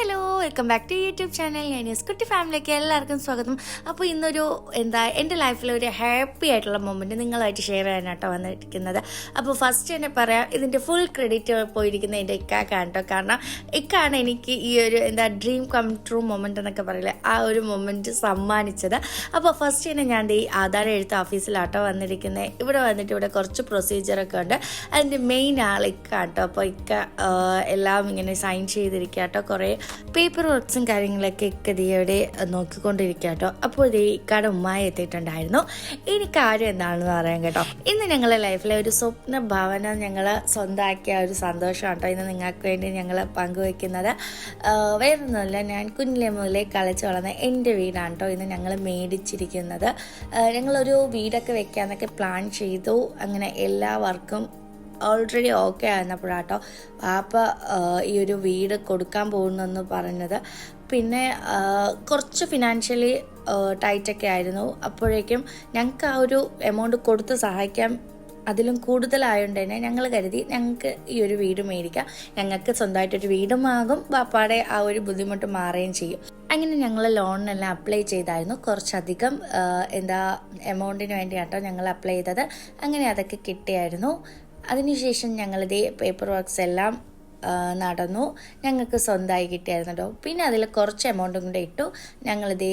Hello welcome back to YouTube channel ഞാൻ yes കുട്ടി ഫാമിലിക്ക് എല്ലാവർക്കും സ്വാഗതം. അപ്പോൾ ഇന്നൊരു എന്താ എന്റെ ലൈഫിൽ ഒരു ഹാപ്പി ആയിട്ടുള്ള മൊമെന്റ് നിങ്ങളായിട്ട് ഷെയർ ചെയ്യാനാട്ടോ വന്നിരിക്കുന്നത്. അപ്പോൾ ഫസ്റ്റ് തന്നെ പറയാം ഇതിന്റെ ഫുൾ ക്രെഡിറ്റ് പോയിരിക്കുന്ന എന്റെ ഇക്കാക്കാണ് കേട്ടോ കാരണം ഇക്കാണ് എനിക്ക് ഈ ഒരു എന്താ ഡ്രീം കം ട്രൂ മൊമെന്റ് എന്നൊക്കെ പറയില്ലേ ആ ഒരു മൊമെന്റ് സമ്മാനിച്ചത്. അപ്പോൾ ഫസ്റ്റ് തന്നെ ഞാൻ ഈ ആധാർ എഴുത്ത് ഓഫീസിലാട്ടോ വന്നിരിക്കുന്നത്. ഇവിടെ വന്നിട്ട് ഇവിടെ കുറച്ച് പ്രൊസീജിയറൊക്കെ ഉണ്ട്. അതിന്റെ മെയിൻ ആൾ ഇക്കാട്ടോ അപ്പോൾ ഇക്ക എല്ലാം ഇങ്ങനെ സൈൻ ചെയ്തിരിക്കുക കേട്ടോ കുറേ പേപ്പർ വർക്ക്സും കാര്യങ്ങളൊക്കെ കതിയോടെ നോക്കിക്കൊണ്ടിരിക്കുക കേട്ടോ. അപ്പോൾ ഇതേ കട ഉമ്മായി എത്തിയിട്ടുണ്ടായിരുന്നു. ഇനി കാര്യം എന്താണെന്ന് പറയാം കേട്ടോ. ഇന്ന് ഞങ്ങളുടെ ലൈഫിലെ ഒരു സ്വപ്ന ഭവനം ഞങ്ങൾ സ്വന്തമാക്കിയ ഒരു സന്തോഷം കേട്ടോ. ഇന്ന് നിങ്ങൾക്ക് വേണ്ടി ഞങ്ങൾ പങ്കുവെക്കുന്നത് വേറൊന്നുമല്ല ഞാൻ കുഞ്ഞിലെ മുതലേ കളിച്ച് വളർന്ന എന്റെ വീടാണ് കേട്ടോ. ഇന്ന് ഞങ്ങൾ മേടിച്ചിരിക്കുന്നത്. ഞങ്ങളൊരു വീടൊക്കെ വെക്കാന്നൊക്കെ പ്ലാൻ ചെയ്തു. അങ്ങനെ എല്ലാ വർക്കും ഓൾറെഡി ഓക്കെ ആയിരുന്നപ്പോഴാട്ടോ. പാപ്പ ഈ ഒരു വീട് കൊടുക്കാൻ പോകുന്നെന്ന് പറഞ്ഞത്. പിന്നെ കുറച്ച് ഫിനാൻഷ്യലി ടൈറ്റൊക്കെ ആയിരുന്നു. അപ്പോഴേക്കും ഞങ്ങൾക്ക് ആ ഒരു എമൗണ്ട് കൊടുത്ത് സഹായിക്കാൻ അതിലും കൂടുതലായതുകൊണ്ട് തന്നെ ഞങ്ങൾ കരുതി ഞങ്ങൾക്ക് ഈ ഒരു വീട് മേടിക്കാം. ഞങ്ങൾക്ക് സ്വന്തമായിട്ടൊരു വീടും ആകും ബാപ്പാടെ ആ ഒരു ബുദ്ധിമുട്ട് മാറുകയും ചെയ്യും. അങ്ങനെ ഞങ്ങൾ ലോണിനെല്ലാം അപ്ലൈ ചെയ്തായിരുന്നു. കുറച്ചധികം എന്താ എമൗണ്ടിന് വേണ്ടിയാട്ടോ ഞങ്ങൾ അപ്ലൈ ചെയ്തത്. അങ്ങനെ അതൊക്കെ കിട്ടിയായിരുന്നു. അതിനുശേഷം ഞങ്ങളിത് പേപ്പർ വർക്ക്സ് എല്ലാം നടന്നു. ഞങ്ങൾക്ക് സ്വന്തമായി കിട്ടിയായിരുന്നു കേട്ടോ പിന്നെ അതിൽ കുറച്ച് എമൗണ്ടും കൂടെ ഇട്ടു. ഞങ്ങളിത്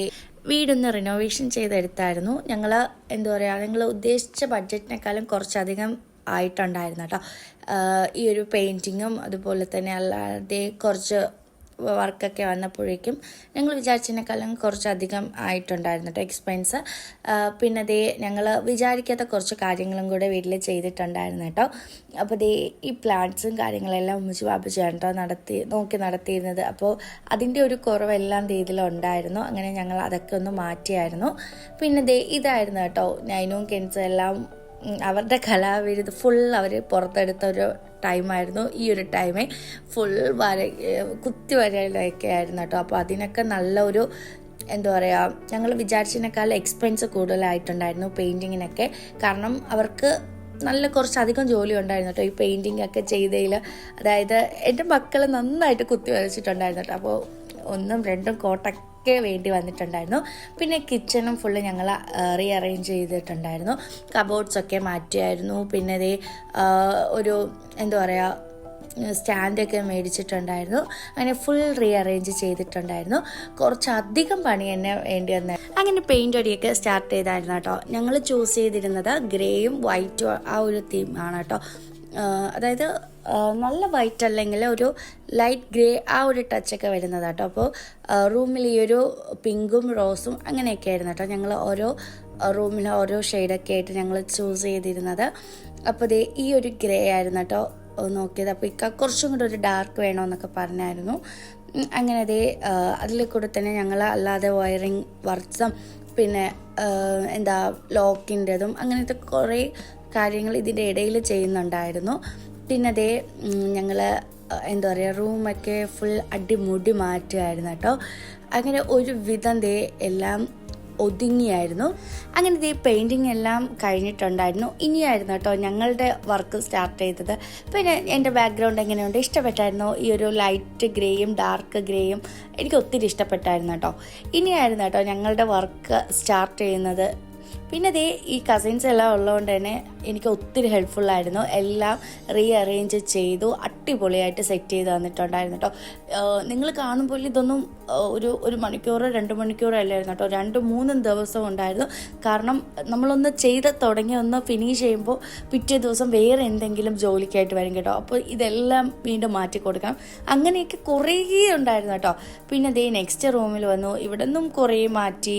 വീടൊന്ന് റിനോവേഷൻ ചെയ്തെടുത്തായിരുന്നു. ഞങ്ങൾ എന്താ പറയുക ഞങ്ങൾ ഉദ്ദേശിച്ച ബഡ്ജറ്റിനേക്കാളും കുറച്ചധികം ആയിട്ടുണ്ടായിരുന്നു കേട്ടോ. ഈ ഒരു പെയിന്റിങ്ങും അതുപോലെ തന്നെ അല്ലാതെ കുറച്ച് വർക്കൊക്കെ വന്നപ്പോഴേക്കും ഞങ്ങൾ വിചാരിച്ചതിനേക്കാളും കുറച്ചധികം ആയിട്ടുണ്ടായിരുന്നു കേട്ടോ എക്സ്പെൻസ് പിന്നെ ദേ ഞങ്ങൾ വിചാരിക്കാത്ത കുറച്ച് കാര്യങ്ങളും കൂടെ വീട്ടിൽ ചെയ്തിട്ടുണ്ടായിരുന്നു കേട്ടോ. അപ്പോൾ ദേ ഈ പ്ലാന്റ്സും കാര്യങ്ങളെല്ലാം ഉമ്മിച്ച് വാപ്പ് കേട്ടോ നടത്തി നോക്കി നടത്തിയിരുന്നത്. അപ്പോൾ അതിന്റെ ഒരു കുറവെല്ലാം ദേ ഇതിലുണ്ടായിരുന്നു അങ്ങനെ ഞങ്ങൾ അതൊക്കെ ഒന്ന് മാറ്റിയായിരുന്നു. പിന്നെ ദേ ഇതായിരുന്നു കേട്ടോ നൈനും കെൻസും എല്ലാം അവരുടെ കലാവിരുത് ഫുൾ അവർ പുറത്തെടുത്ത ഒരു ടൈമായിരുന്നു ഈ ഒരു ടൈമേ ഫുൾ വര കുത്തി വരയിലൊക്കെ ആയിരുന്നു കേട്ടോ. അപ്പോൾ അതിനൊക്കെ നല്ല ഒരു എന്താ പറയുക ഞങ്ങൾ വിചാരിച്ചതിനേക്കാൾ എക്സ്പെൻസ് കൂടുതലായിട്ടുണ്ടായിരുന്നു പെയിന്റിങ്ങിനൊക്കെ കാരണം അവർക്ക് നല്ല കുറച്ചധികം ജോലി ഉണ്ടായിരുന്നു കേട്ടോ. ഈ പെയിന്റിങ് ഒക്കെ ചെയ്തതിൽ അതായത് എന്റെ മക്കൾ നന്നായിട്ട് കുത്തി വരച്ചിട്ടുണ്ടായിരുന്നു കേട്ടോ. അപ്പോൾ ഒന്നും രണ്ടും കോട്ടൊക്കെ വേണ്ടി വന്നിട്ടുണ്ടായിരുന്നു. പിന്നെ കിച്ചണും ഫുള്ള് ഞങ്ങൾ റീ അറേഞ്ച് ചെയ്തിട്ടുണ്ടായിരുന്നു. കബോർഡ്സൊക്കെ മാറ്റിയായിരുന്നു. പിന്നെ ഇതേ ഒരു എന്താ പറയുക സ്റ്റാൻഡൊക്കെ മേടിച്ചിട്ടുണ്ടായിരുന്നു. അങ്ങനെ ഫുൾ റീ അറേഞ്ച് ചെയ്തിട്ടുണ്ടായിരുന്നു. കുറച്ചധികം പണി തന്നെ വേണ്ടി വന്ന അങ്ങനെ പെയിന്റ് അടിയൊക്കെ സ്റ്റാർട്ട് ചെയ്തായിരുന്നു കേട്ടോ. ഞങ്ങൾ ചൂസ് ചെയ്തിരുന്നത് ഗ്രേയും വൈറ്റും ആ ഒരു തീമാണ് കേട്ടോ. അതായത് നല്ല വൈറ്റ് അല്ലെങ്കിൽ ഒരു ലൈറ്റ് ഗ്രേ ആ ഒരു ടച്ചൊക്കെ വരുന്നത് കേട്ടോ അപ്പോൾ റൂമിൽ ഈ ഒരു പിങ്കും റോസും അങ്ങനെയൊക്കെ ആയിരുന്നു കേട്ടോ ഞങ്ങൾ ഓരോ റൂമിൽ ഓരോ ഷെയ്ഡൊക്കെ ആയിട്ട് ഞങ്ങൾ ചൂസ് ചെയ്തിരുന്നത്. അപ്പോൾ ദേ ഈ ഒരു ഗ്രേ ആയിരുന്നു കേട്ടോ നോക്കിയത്. അപ്പോൾ ഇക്ക കുറച്ചും കൂടെ ഒരു ഡാർക്ക് വേണമെന്നൊക്കെ പറഞ്ഞായിരുന്നു. അങ്ങനെ അതേ അതിൽ കൂടെ തന്നെ ഞങ്ങൾ അല്ലാതെ വയറിങ് വർക്ക്സും പിന്നെ എന്താ ലോക്കിന്റെതും അങ്ങനത്തെ കുറേ കാര്യങ്ങൾ ഇതിന്റെ ഇടയിൽ ചെയ്യുന്നുണ്ടായിരുന്നു. പിന്നെ അതേ ഞങ്ങൾ എന്താ പറയുക റൂമൊക്കെ ഫുൾ അടിമുടി മാറ്റുമായിരുന്നു കേട്ടോ. അങ്ങനെ ഒരു വിധം ദേ എല്ലാം ഒതുങ്ങിയായിരുന്നു. അങ്ങനെ ഈ പെയിന്റിങ് എല്ലാം കഴിഞ്ഞിട്ടുണ്ടായിരുന്നു. ഇനിയായിരുന്നു കേട്ടോ ഞങ്ങളുടെ വർക്ക് സ്റ്റാർട്ട് ചെയ്തത്. പിന്നെ എന്റെ ബാക്ക്ഗ്രൗണ്ട് എങ്ങനെയുണ്ട്? ഇഷ്ടപ്പെട്ടായിരുന്നു? ഈ ഒരു ലൈറ്റ് ഗ്രേയും ഡാർക്ക് ഗ്രേയും എനിക്ക് ഒത്തിരി ഇഷ്ടപ്പെട്ടായിരുന്നു കേട്ടോ. ഇനിയായിരുന്നു കേട്ടോ ഞങ്ങളുടെ വർക്ക് സ്റ്റാർട്ട് ചെയ്യുന്നത്. പിന്നെ ദേ ഈ കസിൻസ് എല്ലാം ഉള്ളതുകൊണ്ട് തന്നെ എനിക്ക് ഒത്തിരി ഹെൽപ്ഫുൾ ആയിരുന്നു. എല്ലാം റീ അറേഞ്ച് ചെയ്തു അടിപൊളിയായിട്ട് സെറ്റ് ചെയ്ത് തന്നിട്ടുണ്ടായിരുന്നു കേട്ടോ നിങ്ങൾ കാണുമ്പോൾ ഇതൊന്നും ഒരു ഒരു മണിക്കൂറോ രണ്ട് മണിക്കൂറോ അല്ലായിരുന്നു കേട്ടോ രണ്ട് മൂന്നും ദിവസം ഉണ്ടായിരുന്നു. കാരണം നമ്മളൊന്ന് ചെയ്ത് തുടങ്ങി ഒന്ന് ഫിനിഷ് ചെയ്യുമ്പോൾ പിറ്റേ ദിവസം വേറെ എന്തെങ്കിലും ജോലിക്കായിട്ട് വരും കേട്ടോ. അപ്പോൾ ഇതെല്ലാം വീണ്ടും മാറ്റി കൊടുക്കണം. അങ്ങനെയൊക്കെ കുറേ ഉണ്ടായിരുന്നു കേട്ടോ പിന്നെ ദേ നെക്സ്റ്റ് റൂമിൽ വന്നു. ഇവിടെ നിന്നും കുറേ മാറ്റി.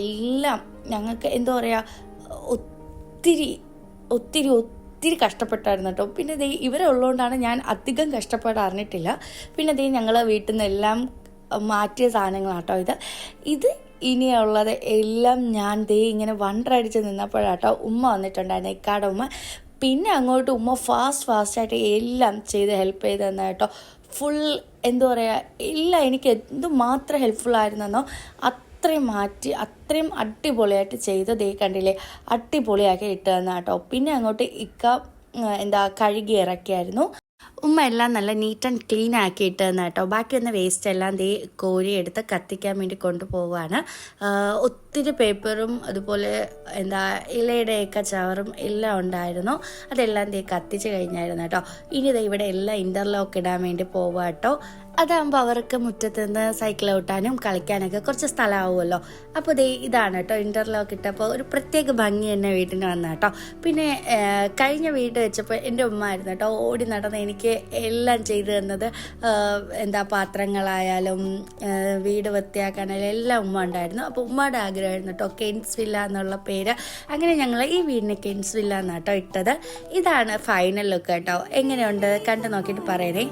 എല്ലാം ഞങ്ങൾക്ക് എന്താ പറയുക ഒത്തിരി ഒത്തിരി ഒത്തിരി കഷ്ടപ്പെട്ടായിരുന്നു കേട്ടോ. പിന്നെ ദേ ഇവരെ ഉള്ളതുകൊണ്ടാണ് ഞാൻ അധികം കഷ്ടപ്പെടാറിഞ്ഞിട്ടില്ല. പിന്നെ ദേ ഞങ്ങൾ വീട്ടിൽ നിന്നെല്ലാം മാറ്റിയ സാധനങ്ങളാട്ടോ ഇത്. ഇത് ഇനിയുള്ളത് എല്ലാം ഞാൻ ദേ ഇങ്ങനെ വണ്ടറടിച്ച് നിന്നപ്പോഴാട്ടോ ഉമ്മ വന്നിട്ടുണ്ടായിരുന്നു ഇക്കാടെ ഉമ്മ. പിന്നെ അങ്ങോട്ട് ഉമ്മ ഫാസ്റ്റ് ഫാസ്റ്റായിട്ട് എല്ലാം ചെയ്ത് ഹെൽപ്പ് ചെയ്ത് തന്നെ കേട്ടോ. ഫുൾ എന്താ പറയുക എല്ലാം എനിക്ക് എന്തുമാത്രം ഹെൽപ്ഫുൾ ആയിരുന്നെന്നോ അത്രയും മാറ്റി അത്രയും അടിപൊളിയായിട്ട് ചെയ്ത് ദേ കണ്ടില്ലേ? അടിപൊളിയാക്കി ഇട്ട് കേട്ടോ. പിന്നെ അങ്ങോട്ട് ഇക്ക എന്താ കഴുകി ഇറക്കിയായിരുന്നു. ഉമ്മ എല്ലാം നല്ല നീറ്റ് ആൻഡ് ക്ലീൻ ആക്കി ഇട്ടതെന്ന് കേട്ടോ. ബാക്കി വന്ന വേസ്റ്റ് എല്ലാം ദേ കോരി എടുത്ത് കത്തിക്കാൻ വേണ്ടി കൊണ്ടുപോവാണ്. ഒത്തിരി പേപ്പറും അതുപോലെ എന്താ ഇലയുടെയൊക്കെ ചവറും എല്ലാം ഉണ്ടായിരുന്നു. അതെല്ലാം ദേ കത്തിച്ച് കഴിഞ്ഞായിരുന്നു കേട്ടോ. ഇനി ദേ ഇവിടെ എല്ലാം ഇന്റർലോക്ക് ഇടാൻ വേണ്ടി പോവാ കേട്ടോ. അതാകുമ്പോൾ അവർക്ക് മുറ്റത്ത് നിന്ന് സൈക്കിൾ ഓട്ടാനും കളിക്കാനൊക്കെ കുറച്ച് സ്ഥലമാവുമല്ലോ. അപ്പോൾ ദേ ഇതാണ് കേട്ടോ ഇന്റർലോക്ക് ഇട്ടപ്പോൾ ഒരു പ്രത്യേക ഭംഗി തന്നെ വീട്ടിന് വന്ന കേട്ടോ പിന്നെ കഴിഞ്ഞ വീട് വെച്ചപ്പോൾ എന്റെ ഉമ്മ ആയിരുന്നു കേട്ടോ ഓടി നടന്ന് എനിക്ക് എല്ലാം ചെയ്തു തന്നത്. എന്താ പാത്രങ്ങളായാലും വീട് വൃത്തിയാക്കാനായാലും എല്ലാം ഉമ്മ ഉണ്ടായിരുന്നു. അപ്പോൾ ഉമ്മയുടെ ആഗ്രഹമായിരുന്നു കേട്ടോ കെൻസ് വില്ല എന്നുള്ള പേര്. അങ്ങനെ ഞങ്ങൾ ഈ വീടിന് കെൻസ് വില്ല എന്നാട്ടോ ഇട്ടത്. ഇതാണ് ഫൈനൽ ലുക്ക് കേട്ടോ എങ്ങനെയുണ്ട്? കണ്ടു നോക്കിയിട്ട് പറയണേ.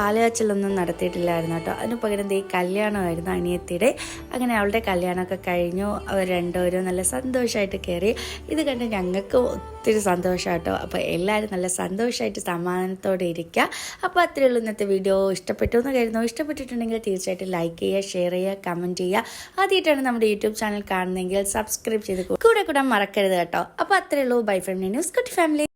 പാലയാച്ചിലൊന്നും നടത്തിയിട്ടില്ലായിരുന്നു കേട്ടോ. അതിന് പകരം ഈ കല്യാണമായിരുന്നു അനിയത്തിയുടെ. അങ്ങനെ അവളുടെ കല്യാണമൊക്കെ കഴിഞ്ഞു. അവർ രണ്ടുപേരും നല്ല സന്തോഷമായിട്ട് കയറി. ഇത് കണ്ട് ഞങ്ങൾക്ക് ഒത്തിരി സന്തോഷമാട്ടോ അപ്പോൾ എല്ലാവരും നല്ല സന്തോഷമായിട്ട് സമാധാനത്തോടെ ഇരിക്കുക. അപ്പോൾ അത്രയേ ഉള്ളൂ ഇന്നത്തെ വീഡിയോ. ഇഷ്ടപ്പെട്ടു എന്ന് കരുതുന്നു. ഇഷ്ടപ്പെട്ടിട്ടുണ്ടെങ്കിൽ തീർച്ചയായിട്ടും ലൈക്ക് ചെയ്യുക ഷെയർ ചെയ്യുക കമന്റ് ചെയ്യുക. ആദ്യമായിട്ടാണ് നമ്മുടെ യൂട്യൂബ് ചാനൽ കാണുന്നതെങ്കിൽ സബ്സ്ക്രൈബ് ചെയ്ത് കൂടെ കൂടെ മറക്കരുത് കേട്ടോ. അപ്പോൾ അത്രയേ ഉള്ളൂ. ബൈ ഫാമിലി ന്യൂസ് കുട്ടി ഫാമിലി